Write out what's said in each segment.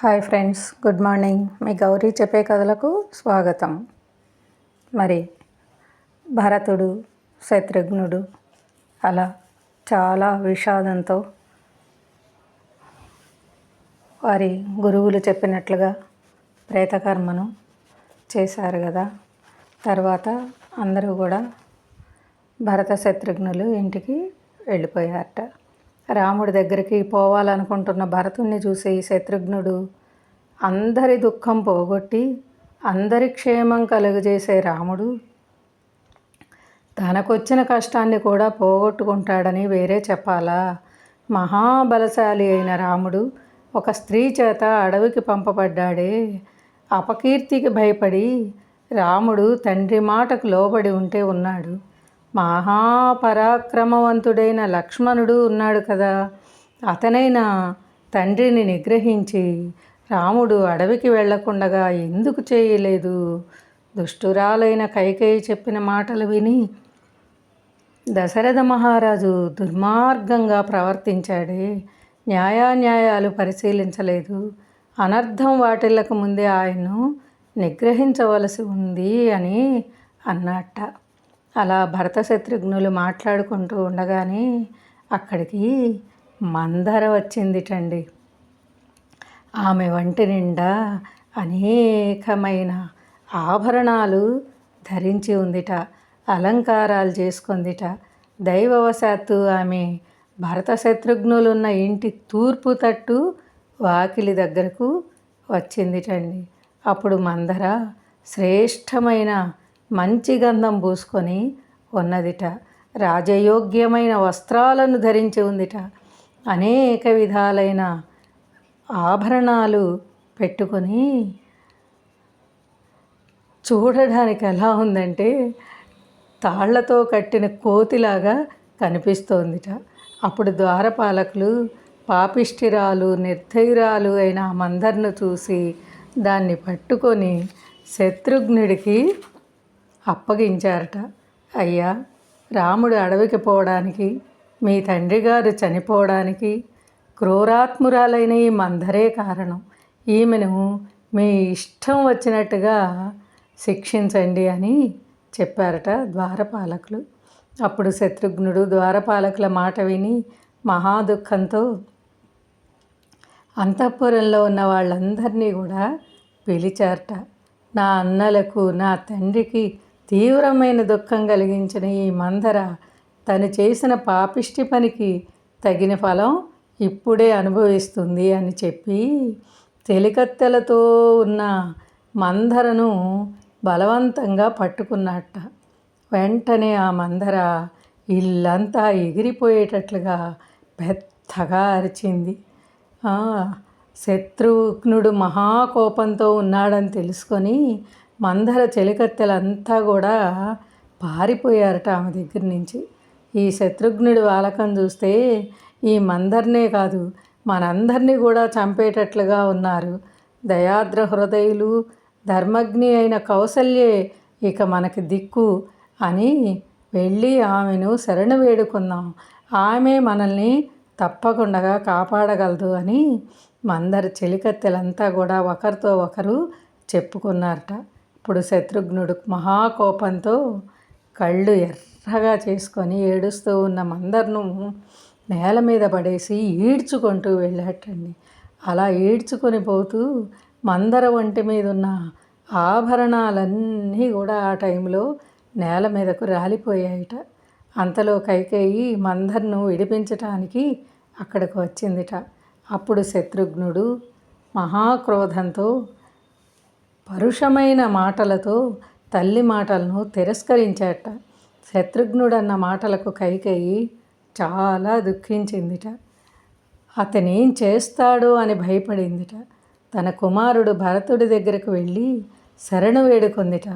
Hi friends good morning మీ గౌరీ చెప్పే కథలకు స్వాగతం. మరి భరతుడు శత్రుఘ్నుడు అలా చాలా విషాదంతో వారి గురువులు చెప్పినట్లుగా ప్రేతకర్మను చేశారు కదా. తర్వాత అందరూ కూడా భరత శత్రుఘ్నులు ఇంటికి వెళ్ళిపోయారట. రాముడి దగ్గరికి పోవాలనుకుంటున్న భరతుణ్ణి చూసి శత్రుఘ్నుడు అందరి దుఃఖం పోగొట్టి అందరి క్షేమం కలుగజేసే రాముడు. తనకొచ్చిన కష్టాన్ని కూడా పోగొట్టుకుంటాడని వేరే చెప్పాలా? మహాబలశాలి అయిన రాముడు ఒక స్త్రీ చేత అడవికి పంపబడ్డాడే. అపకీర్తికి భయపడి రాముడు తండ్రి మాటకు లోబడి ఉంటే ఉన్నాడు. మహాపరాక్రమవంతుడైన లక్ష్మణుడు ఉన్నాడు కదా. అతనైనా తండ్రిని నిగ్రహించి రాముడు అడవికి వెళ్ళకుండగా ఎందుకు చేయలేదు? దుష్టురాలైన కైకేయి చెప్పిన మాటలు విని దశరథ మహారాజు దుర్మార్గంగా ప్రవర్తించాడే. న్యాయాన్యాయాలు పరిశీలించలేదు. అనర్థం వాటిల్లకు ముందే ఆయన్ను నిగ్రహించవలసి ఉంది అని అన్నట్ట. అలా భరత శత్రుఘ్నులు మాట్లాడుకుంటూ ఉండగానే అక్కడికి మందర వచ్చిందిటండి. ఆమె వంటి నిండా అనేకమైన ఆభరణాలు ధరించి ఉందిట అలంకారాలు చేసుకుందిట. దైవవశాత్తు ఆమె భరత శత్రుఘ్నులున్న ఇంటి తూర్పు తట్టు వాకిలి దగ్గరకు వచ్చిందిటండి. అప్పుడు మందర శ్రేష్టమైన మంచి గంధం పూసుకొని ఉన్నదిట. రాజయోగ్యమైన వస్త్రాలను ధరించి ఉందిట. అనేక విధాలైన ఆభరణాలు పెట్టుకొని చూడడానికి ఎలా ఉందంటే తాళ్ళతో కట్టిన కోతిలాగా కనిపిస్తోందిట. అప్పుడు ద్వారపాలకులు పాపిష్టిరాలు నిర్ధైరాలు అయిన మందర్ను చూసి దాన్ని పట్టుకొని శత్రుఘ్నుడికి అప్పగించారట. అయ్యా రాముడు అడవికి పోవడానికి మీ తండ్రి గారు చనిపోవడానికి క్రూరాత్మురాలైన ఈ మందరే కారణం. ఈమెను మీ ఇష్టం వచ్చినట్టుగా శిక్షించండి అని చెప్పారట ద్వారపాలకులు. అప్పుడు శత్రుఘ్నుడు ద్వారపాలకుల మాట విని మహాదుఖంతో అంతఃపురంలో ఉన్న వాళ్ళందరినీ కూడా పిలిచారట. నా అన్నలకు నా తండ్రికి తీవ్రమైన దుఃఖం కలిగించిన ఈ మందర తను చేసిన పాపిష్టి పనికి తగిన ఫలం ఇప్పుడే అనుభవిస్తుంది అని చెప్పి తెలికత్తెలతో ఉన్న మందరను బలవంతంగా పట్టుకున్నట్ట. వెంటనే ఆ మందర ఇల్లంతా ఎగిరిపోయేటట్లుగా పెద్దగా అరిచింది. శత్రుఘ్నుడు మహాకోపంతో ఉన్నాడని తెలుసుకొని మందర చెలికత్తెలంతా కూడా పారిపోయారట ఆమె దగ్గర నుంచి. ఈ శత్రుఘ్నుడి వాలకం చూస్తే ఈ మందర్నే కాదు మనందరినీ కూడా చంపేటట్లుగా ఉన్నారు. దయాద్ర హృదయులు ధర్మజ్ఞి అయిన కౌసల్యే ఇక మనకి దిక్కు అని వెళ్ళి ఆమెను శరణు వేడుకుందాం. ఆమె మనల్ని తప్పకుండా కాపాడగలదు అని మందరి చెలికత్తెలంతా కూడా ఒకరితో ఒకరు చెప్పుకున్నారట. అప్పుడు శత్రుఘ్నుడు మహాకోపంతో కళ్ళు ఎర్రగా చేసుకొని ఏడుస్తూ ఉన్న మందర్ను నేల మీద పడేసి ఈడ్చుకుంటూ వెళ్ళాటండి అలా ఈడ్చుకొని పోతూ మందర ఒంటి మీద ఉన్న ఆభరణాలన్నీ కూడా ఆ టైంలో నేల మీదకు రాలిపోయాయట. అంతలో కైకేయి మందర్ను విడిపించటానికి అక్కడికి వచ్చిందిట. అప్పుడు శత్రుఘ్నుడు మహాక్రోధంతో పరుషమైన మాటలతో తల్లి మాటలను తిరస్కరించాట. శత్రుఘ్నుడన్న మాటలకు కైకేయి చాలా దుఃఖించిందిట. అతనేం చేస్తాడో అని భయపడిందిట. తన కుమారుడు భరతుడి దగ్గరకు వెళ్ళి శరణు వేడుకుందిట.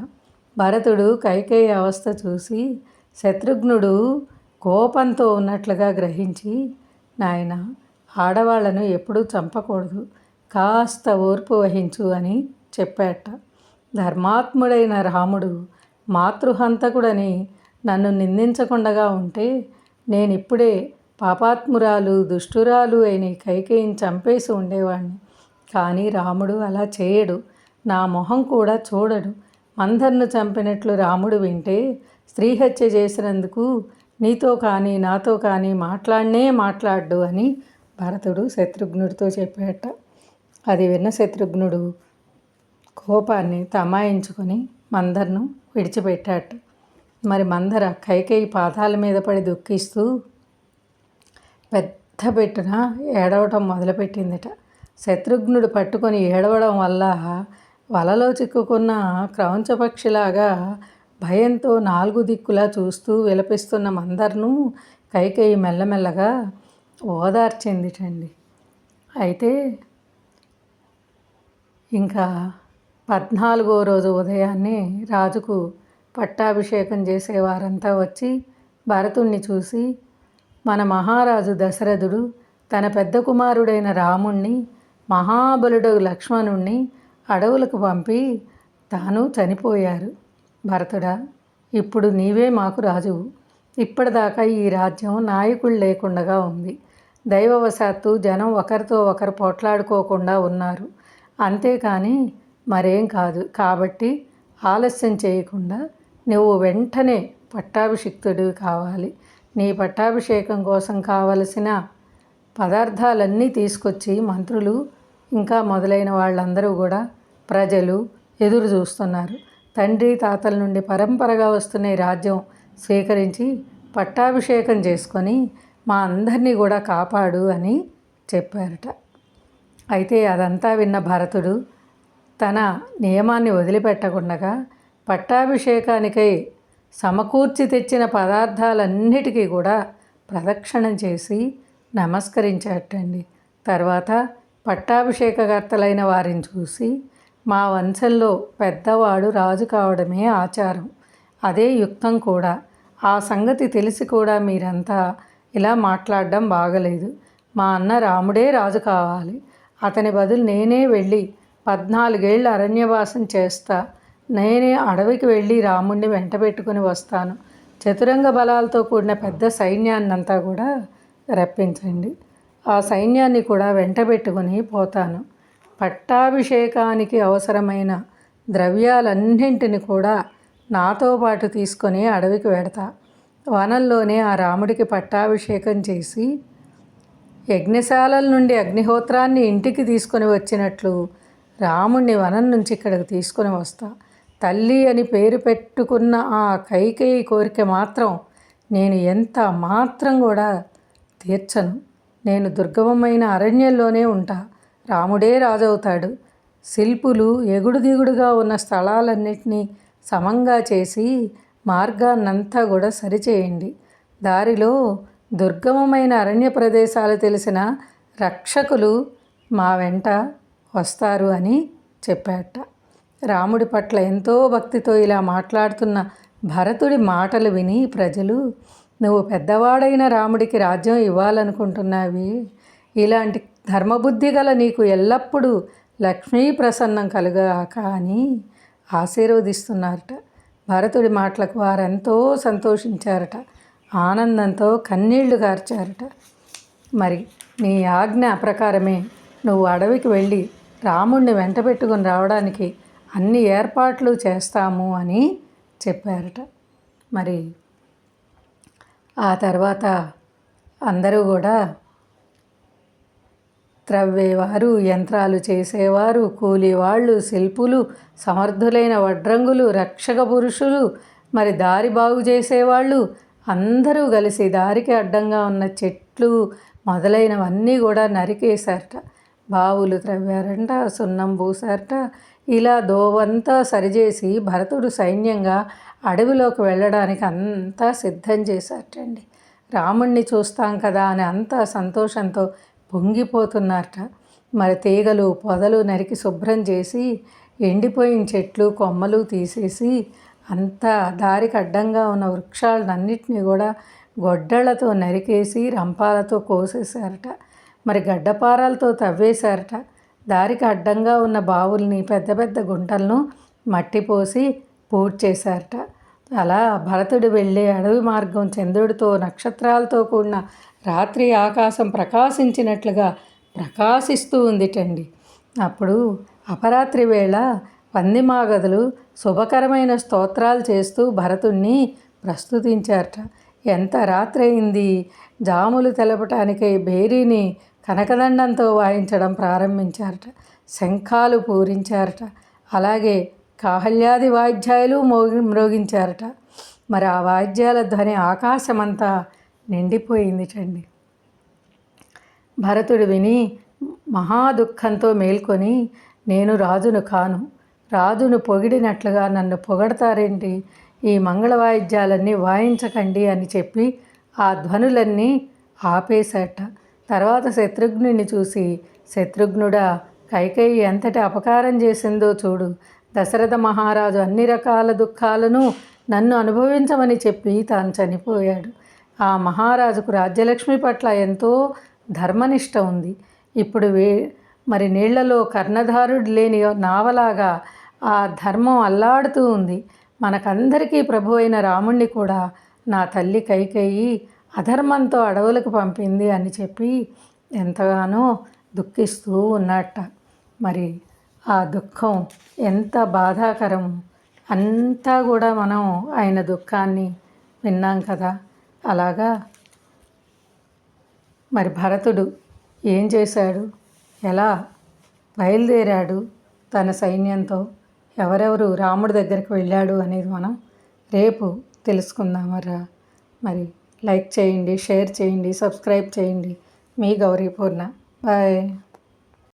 భరతుడు కైకేయి అవస్థ చూసి శత్రుఘ్నుడు కోపంతో ఉన్నట్లుగా గ్రహించి నాయన ఆడవాళ్ళను ఎప్పుడూ చంపకూడదు. కాస్త ఓర్పు వహించు అని చెప్పాట. ధర్మాత్ముడైన రాముడు మాతృహంతకుడని నన్ను నిందించకుండగా ఉంటే నేనిప్పుడే పాపాత్మురాలు దుష్టురాలు అయిన కైకేయిని చంపేసి ఉండేవాణ్ణి. కానీ రాముడు అలా చేయడు. నా మొహం కూడా చూడడు. మందర్ను చంపినట్లు రాముడు వింటే స్త్రీ హత్య చేసినందుకు నీతో కానీ నాతో కానీ మాట్లాడనే మాట్లాడు అని భరతుడు శత్రుఘ్నుడితో చెప్పాట. అది విన్న శత్రుఘ్నుడు కోపాన్ని తమాయించుకొని మందర్ను విడిచిపెట్టాట మరి మందర కైకేయి పాదాల మీద పడి దుఃఖిస్తూ పెద్ద పెట్టున ఏడవటం మొదలుపెట్టిందిట. శత్రుఘ్నుడు పట్టుకొని ఏడవడం వల్ల వలలో చిక్కుకున్న క్రౌంచపక్షిలాగా భయంతో నాలుగు దిక్కులా చూస్తూ విలపిస్తున్న మందర్ను కైకేయి మెల్లమెల్లగా ఓదార్చిందిటండి. అయితే ఇంకా పద్నాలుగో రోజు ఉదయాన్నే రాజుకు పట్టాభిషేకం చేసేవారంతా వచ్చి భరతుణ్ణి చూసి మన మహారాజు దశరథుడు తన పెద్ద కుమారుడైన రాముణ్ణి మహాబలుడు లక్ష్మణుణ్ణి అడవులకు పంపి తాను చనిపోయారు. భరతుడా ఇప్పుడు నీవే మాకు రాజువు. ఇప్పటిదాకా ఈ రాజ్యం నాయకులు లేకుండగా ఉంది. దైవవశాత్తు జనం ఒకరితో ఒకరు పోట్లాడుకోకుండా ఉన్నారు. అంతేకాని మరేం కాదు. కాబట్టి ఆలస్యం చేయకుండా నువ్వు వెంటనే పట్టాభిషిక్తుడు కావాలి. నీ పట్టాభిషేకం కోసం కావలసిన పదార్థాలన్నీ తీసుకొచ్చి మంత్రులు ఇంకా మొదలైన వాళ్ళందరూ కూడా ప్రజలు ఎదురు చూస్తున్నారు. తండ్రి తాతల నుండి పరంపరగా వస్తున్న రాజ్యం స్వీకరించి పట్టాభిషేకం చేసుకొని మా అందరినీ కూడా కాపాడు అని చెప్పారట. అయితే అదంతా విన్న భరతుడు తన నియమాన్ని వదిలిపెట్టకుండగా పట్టాభిషేకానికై సమకూర్చి తెచ్చిన పదార్థాలన్నిటికీ కూడా ప్రదక్షిణం చేసి నమస్కరించాటండి. తర్వాత పట్టాభిషేకకర్తలైన వారిని చూసి మా వంశంలో పెద్దవాడు రాజు కావడమే ఆచారం. అదే యుక్తం కూడా. ఆ సంగతి తెలిసి కూడా మీరంతా ఇలా మాట్లాడడం బాగలేదు. మా అన్న రాముడే రాజు కావాలి. అతని బదులు నేనే వెళ్ళి పద్నాలుగేళ్ళు అరణ్యవాసం చేస్తా. నేనే అడవికి వెళ్ళి రాముణ్ణి వెంట పెట్టుకుని వస్తాను. చతురంగ బలాలతో కూడిన పెద్ద సైన్యాన్నంతా కూడా రప్పించండి. ఆ సైన్యాన్ని కూడా వెంట పెట్టుకుని పోతాను. పట్టాభిషేకానికి అవసరమైన ద్రవ్యాలన్నింటిని కూడా నాతో పాటు తీసుకొని అడవికి వెడతా వనంలోనే ఆ రాముడికి పట్టాభిషేకం చేసి యజ్ఞశాలల నుండి అగ్నిహోత్రాన్ని ఇంటికి తీసుకొని వచ్చినట్లు రాముణ్ణి వనం నుంచి ఇక్కడికి తీసుకొని వస్తా. తల్లి అని పేరు పెట్టుకున్న ఆ కైకేయి కోరిక మాత్రం నేను ఎంత మాత్రం కూడా తీర్చను. నేను దుర్గమమైన అరణ్యంలోనే ఉంటా. రాముడే రాజవుతాడు. శిల్పులు ఎగుడు దిగుడుగా ఉన్న స్థలాలన్నింటినీ సమంగా చేసి మార్గాన్నంతా కూడా సరిచేయండి. దారిలో దుర్గమమైన అరణ్య ప్రదేశాలు తెలిసిన రక్షకులు మా వెంట వస్తారు అని చెప్పాట. రాముడి పట్ల ఎంతో భక్తితో ఇలా మాట్లాడుతున్న భరతుడి మాటలు విని ప్రజలు నువ్వు పెద్దవాడైన రాముడికి రాజ్యం ఇవ్వాలనుకుంటున్నావి. ఇలాంటి ధర్మబుద్ధి గల నీకు ఎల్లప్పుడూ లక్ష్మీ ప్రసన్నం కలుగాక అని ఆశీర్వదిస్తున్నారట. భరతుడి మాటలకు వారెంతో సంతోషించారట. ఆనందంతో కన్నీళ్ళు గార్చారట మరి నీ ఆజ్ఞ ప్రకారమే నువ్వు అడవికి వెళ్ళి రాముణ్ణి వెంట పెట్టుకుని రావడానికి అన్ని ఏర్పాట్లు చేస్తాము అని చెప్పారట. మరి ఆ తర్వాత అందరూ కూడా త్రవ్వేవారు యంత్రాలు చేసేవారు కూలివాళ్ళు శిల్పులు సమర్థులైన వడ్రంగులు రక్షక పురుషులు మరి దారి బాగు చేసేవాళ్ళు అందరూ కలిసి దారికి అడ్డంగా ఉన్న చెట్లు మొదలైనవన్నీ కూడా నరికేశారట. బావులు త్రవ్వారంట సున్నం పూసారట. ఇలా దోవంతా సరిచేసి భరతుడు సైన్యంగా అడవిలోకి వెళ్ళడానికి అంతా సిద్ధం చేశారటండి. రాముణ్ణి చూస్తాం కదా అని అంతా సంతోషంతో పొంగిపోతున్నారట. మరి తీగలు పొదలు నరికి శుభ్రం చేసి ఎండిపోయిన చెట్లు కొమ్మలు తీసేసి అంతా దారికి అడ్డంగా ఉన్న వృక్షాలన్నింటినీ కూడా గొడ్డళ్ళతో నరికేసి రంపాలతో కోసేశారట. మరి గడ్డపారాలతో తవ్వేశారట. దారికి అడ్డంగా ఉన్న బావుల్ని పెద్ద పెద్ద గుంటలను మట్టిపోసి పూడ్చేశారట అలా భరతుడు వెళ్ళే అడవి మార్గం చంద్రుడితో నక్షత్రాలతో కూడిన రాత్రి ఆకాశం ప్రకాశించినట్లుగా ప్రకాశిస్తూ ఉందిటండి. అప్పుడు అపరాత్రి వేళ పందిమాగదులు శుభకరమైన స్తోత్రాలు చేస్తూ భరతుణ్ణి ప్రస్తుతించారట. ఎంత రాత్రి అయింది? జాములు తెలపటానికై బేరీని కనకదండంతో వాయించడం ప్రారంభించారట. శంఖాలు పూరించారట. అలాగే కాహల్యాది వాయిద్యాలు మోగి మ్రోగించారట. మరి ఆ వాయిద్యాల ధ్వని ఆకాశమంతా నిండిపోయింది చండి. భరతుడు విని మహా దుఃఖంతో మేల్కొని నేను రాజును కాను. రాజును పొగిడినట్లుగా నన్ను పొగడతారేంటి? ఈ మంగళ వాయిద్యాలన్నీ వాయించకండి అని చెప్పి ఆ ధ్వనులన్నీ ఆపేశాట తర్వాత శత్రుఘ్నుని చూసి శత్రుఘ్నుడా కైకేయి ఎంతటి అపకారం చేసిందో చూడు. దశరథ మహారాజు అన్ని రకాల దుఃఖాలను నన్ను అనుభవించమని చెప్పి తాను చనిపోయాడు. ఆ మహారాజుకు రాజ్యలక్ష్మి పట్ల ఎంతో ధర్మనిష్ట ఉంది. ఇప్పుడు వే మరి నీళ్ళలో కర్ణధారుడు లేని నావలాగా ఆ ధర్మం అల్లాడుతూ ఉంది. మనకందరికీ ప్రభు అయిన రాముణ్ణి కూడా నా తల్లి కైకేయి అధర్మంతో అడవులకు పంపింది అని చెప్పి ఎంతగానో దుఃఖిస్తూ ఉన్నట్ట. మరి ఆ దుఃఖం ఎంత బాధాకరం? అంతా కూడా మనం ఆయన దుఃఖాన్ని విన్నాం కదా. అలాగా? మరి భరతుడు ఏం చేశాడు? ఎలా బయలుదేరాడు తన సైన్యంతో? ఎవరెవరు రాముడి దగ్గరికి వెళ్ళాడు అనేది మనం రేపు తెలుసుకుందామరా మరి లైక్ చేయండి షేర్ చేయండి సబ్స్క్రైబ్ చేయండి. మీ గౌరీ పూర్ణ. బాయ్.